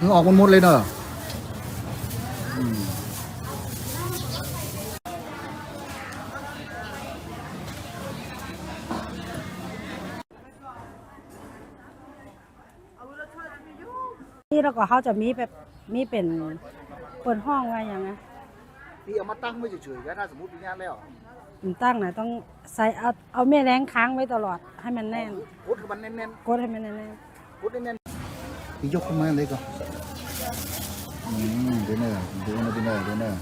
มันออกมันหมดเลยเนอะอืมนี่แล้วก็เขาจะมีแบบมีเป็นเปิดห้องไว้อย่างนะ พี่เอามาตั้งไว้เฉยๆก็ถ้าสมมติมีงานแล้วมันตั้งนะต้องใส่เอาเอาแม่แรงค้างไว้ตลอดให้มันแน่นกดให้มันแน่นกดให้มันแน่นๆกดแน่นๆพี่ยกขึ้นมาเลยก่อนอืมเดี๋ยวเนอะเดี๋ยวเนอะเดี๋ยวเนอะเดี๋ยวเนอะ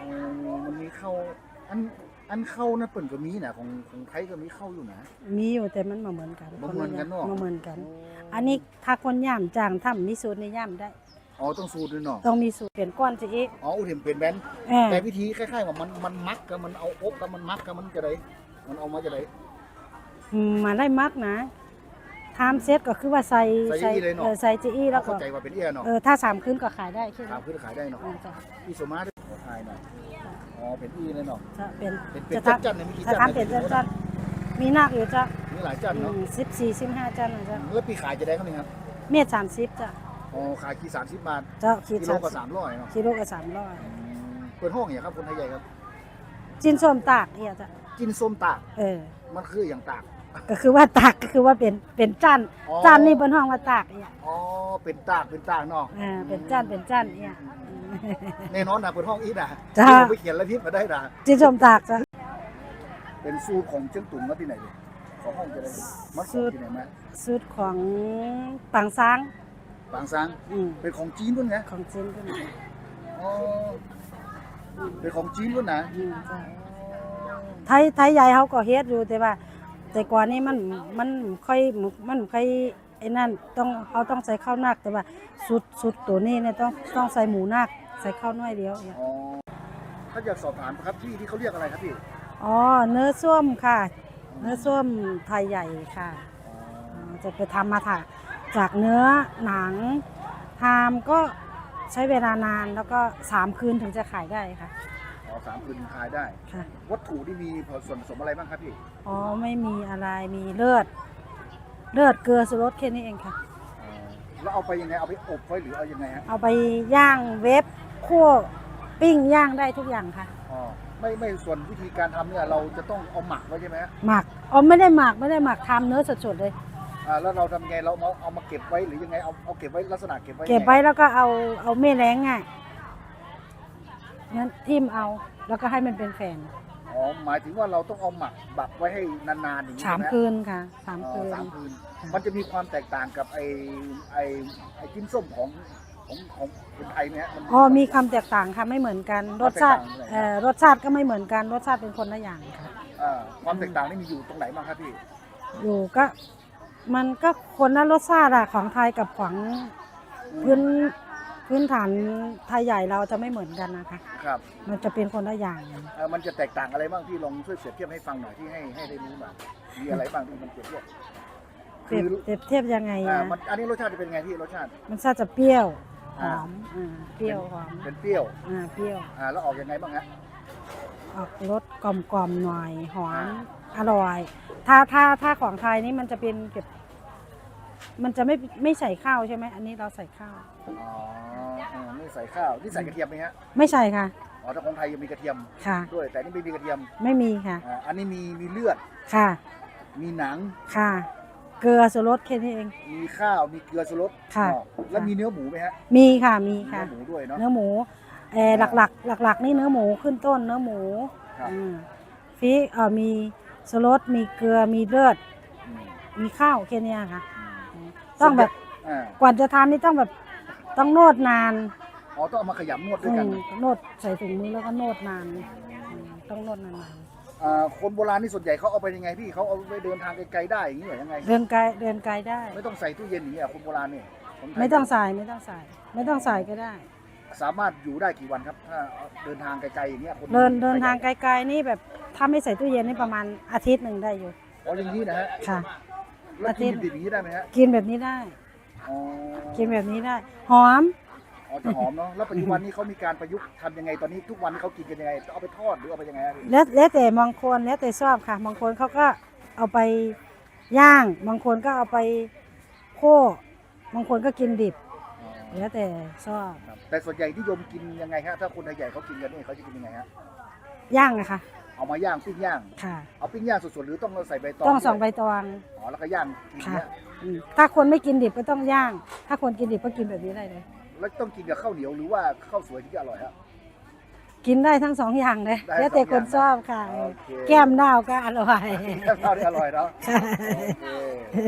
อ๋อมันมีเข้าอันอันเข้านะเปิ่นก็มีนะของของไทยก็มีเข้าอยู่นะ มีอยู่แต่มันมาเหมือนกันบ่เหมือนกันเนอะมาเหมือนกัน อันนี้ถ้าคนย่ามจางทำมีสูตรในย่ามได้ อ๋อต้องสูตรด้วยเนาะต้องมีสูตรเป็นก้อนจะอีกอ๋ออุทิมเป็นแบนเออแต่วิธีคล้ายๆว่ามันมันมักกับมันเอาอกกับมันมักกับมันจะได้มันเอามาจะได้ อืมมาได้มักนะทำเซตก็คือว่าใส่ใส่จะอี้เลยเนอะเออใส่จะอี้แล้วก็เข้าใจว่าเป็นเอี้ยเนาะเออถ้าสามคืนก็ขายได้ใช่ไหมถามคือขายได้เนาะเออจ้ะอีโซมาด้วยขอทายหน่อยอ๋อเป็นอี้เลยเนาะจะเป็นเป็นเป็นจะจันทำจันเนี่ยมีกี่จะจันทำเป็นจันจันมีนักอยู่จ้ะมีหลายจันเนาะสิบสี่สิบห้าจันนะจ้ะแล้วปีขายจะได้เท่านี้ครับ เมตรสามสิบจ้ะ อ๋อขายกี่สามสิบบาทเจ้าขีดกิโลสามก็สามร้อยเนาะกิโลก็สามร้อยอืมเปิดห้องอย่างครับคนไทยใหญ่ครับ จินส้มตากเนี่ยจ้ะกินส้มตากเออ มันคืออย่างตาก ก็คือว่าตากก็คือว่าเป็นเป็นจันอ๋อจันนี่บนห้องว่าตากเนี่ยอ๋อเป็นตากเป็นตากเนาะอ่าเป็นจันเป็นจันเนี่ย แน่นอนนะเปิดห้องอีทนะจ้า ที่ผมไปเขียนแล้วพิมพ์มาได้นะจินส้มตากจ้ะ เป็นสูตรของเชียงตุงมาที่ไหนดิขอห้องจะได้มันของที่ไหนมาสูตรของปังซาง บางซังอืมเป็นของจีนด้วยไงของจีนก็มีอ๋อเป็นของจีนด้วยนะอืมจ้ะไทยไทยใหญ่เขาก็เฮ็ดอยู่แต่ว่า แต่ก่อนนี้มันมันค่อยมันค่อยไอ้นั่นต้องเขาต้องใส่ข้าวนักแต่ว่าสุดสุดตัวนี้เนี่ยต้องต้องใส่หมูนักใส่ข้าวน้อยเดียวเนี่ยอ๋อถ้าอยากสอบถามครับที่ที่เขาเรียกอะไรครับพี่อ๋อเนื้อส้วมค่ะ เนื้อส้วมไทยใหญ่ค่ะอ๋อจะไปทำมาค่ะ จากเนื้อหนังทำก็ใช้เวลานานแล้วก็สามคืนถึงจะขายได้ค่ะ อ๋อสามคืนขายได้ ค่ะ วัตถุที่มีส่วนผสมอะไรบ้างครับพี่ อ๋อไม่มีอะไรมีเลือด เลือดเกลือสุรสแค่นี้เองค่ะอ๋อแล้วเอาไปยังไง เอาไปอบไว้หรือเอายังไงฮะ เอาไปย่างเวฟคั่วปิ้งย่างได้ทุกอย่างค่ะ อ๋อ ไม่ไม่ส่วนวิธีการทำเนี่ยเราจะต้องเอาหมักไว้ใช่ไหมฮะหมัก อ๋อไม่ได้หมักไม่ได้หมักทำเนื้อสดๆเลย อ่าแล้วเราทำไงเราเอาเอามาเก็บไว้หรือยังไงเอาเอาเก็บไว้ลักษณะเก็บไว้ยังงเก็บไว้แล้วก็เอาเอาเม่แรงอะงั้นทิ่มเอาแล้วก็ให้มันเป็นแผ่นอ๋อหมายถึงว่าเราต้องเอาหมักบักไว้ให้นานๆอย่างนี้สามใช่ไหคืนค่ะสามอ๋อคืนสามคืน มันจะมีความแตกต่างกับไอ้ไอ้ไอ้จิ้นส้มของของของคนไทยเนี่ยมันอ๋อมีคำแตกต่างค่ะไม่เหมือนกัน รสชาติแตกต่างยังไงเอ่อรสชาติก็ไม่เหมือนกัน รสชาติเป็นคนละอย่างค่ะ อ่าความแตกต่างนี่มีอยู่ตรงไหนบ้างครับพี่ อยู่ก็ มันก็คนละรสชาติอะของไทยกับของพื้นพื้นฐานไทยใหญ่เราจะไม่เหมือนกันนะคะ ครับมันจะเป็นคนละอย่าง เอ่อมันจะแตกต่างอะไรบ้างพี่ลองช่วยเปรียบเทียบให้ฟังหน่อยที่ให้ให้ได้รู้หน่อยมีอะไรบ้างที่มันเปรียบเทียบเปรียบเปรียบเทียบยังไงอ่าอะมันอันนี้รสชาติจะเป็นไงพี่รสชาติ มันชาติจะเปรี้ยวหอ่า อมอ่าเปรี้ยวหอมเป็นเปรี้ยวอ่าเปรี้ยว อ่าแล้วออกยังไงบ้างฮะออกรสกลมๆหน่อยหอม อร่อย ถ้าถ้าถ้าของไทยนี่มันจะเป็นเก็บ มันจะไม่ไม่ใส่ข้าวใช่ไหมอันนี้เราใส่ข้าว อ๋ออ่าไม่ใส่ข้าวนี่ใส่กระเทียมไหมฮะไม่ใส่ค่ะ อ๋อถ้าของไทยยังมีกระเทียมค่ะ ด้วย แต่นี่ไม่มีกระเทียมไม่มีค่ะ อ่าอันนี้มีมีเลือด ค่ะ มีหนัง ค่ะ เกลือสุรสแค่นี้เอง มีข้าวมีเกลือชูรสค่ะ อ๋อแล้วมีเนื้อหมูไหมฮะมีค่ะมีมีค่ะ เนื้อหมูด้วยเนาะ เนื้อหมูเออหลักหลักหลักหลักๆนี่เนื้อหมูขึ้นต้นเนื้อหมูครับอ่าฟิเอ่อมี สุรสมีเกลือมีเลือดอืมมีข้าวแค่เนี้ยค่ะอืมต้องแบบอ่าก่อนจะทานนี่ต้องแบบต้องโนดนานอ๋อต้องเอามาขยำนวดด้วอืยกันมโนดใส่ถุงมือแล้วก็โนดนานอืมต้องโนดนานอ่าคนโบราณนี่ส่วนใหญ่เขาเอาไปยังไงพี่เขาเอาไปเดินทางไกลๆได้อย่างนี้เหรอยังไง ๆเดินไกลเดินไกลได้ ไม่ต้องใส่ตู้เย็นอย่างนี้เหรอคนโบราณนี่คนทยไม่ต้องใส่ไม่ต้องใส่ ไม่ต้องใส่ก็ได้ สามารถอยู่ได้กี่วันครับ ถ้าเดินทางไกลๆอย่างเงี้ยคนเดินเดินทางไกลๆนี่แบบถ้าไม่ใส่ตู้เย็นนี่ประมาณอาทิตย์หนึ่งได้อยู่อ๋ออย่างนี้นะฮะค่ะ แล้วกินดิบๆอย่างนี้ได้ไหมฮะกินแบบนี้ได้ อ๋อกินแบบนี้ได้ หอม อ๋อจะหอมเนาะแล้วปัจจุบันนี้เขามีการประยุกต์ทำยังไงตอนนี้ทุกวันนี้เขากินกันยังไงเอาไปทอดหรือเอาไปยังไงครับพี่แล้วแล้วแต่บางคนแล้วแต่ชอบค่ะบางคนเขาก็เอาไปย่าง บางคนก็เอาไปโค่บางคนก็กินดิบอ๋อ แล้วแต่ชอบครับแต่ส่วนใหญ่นิยมกินยังไงฮะถ้าคนไทยใหญ่เขากินกันนี่เขาจะกินยังไงฮะย่างอะค่ะ เอามาย่างปิ้งย่าง ค่ะ เอาปิ้งย่างสดๆหรือต้องใส่ใบตองต้องส่องใบด้วยตองอ๋อแล้วก็ย่างกินค่ะเนี่ยอืมถ้าคนไม่กินดิบก็ต้องย่าง ถ้าคนกินดิบก็กินแบบนี้ได้เลย แล้วต้องกินกับข้าวเหนียวหรือว่าข้าวสวยที่จะอร่อยฮะ กินได้ทั้งสองอย่างเลย ได้แล้วแต่สองอย่างคนชอบค่ะ โอเค แก้มดาวก็อร่อยแก้มข้าวได้อร่อยเนาะค่ะโอเค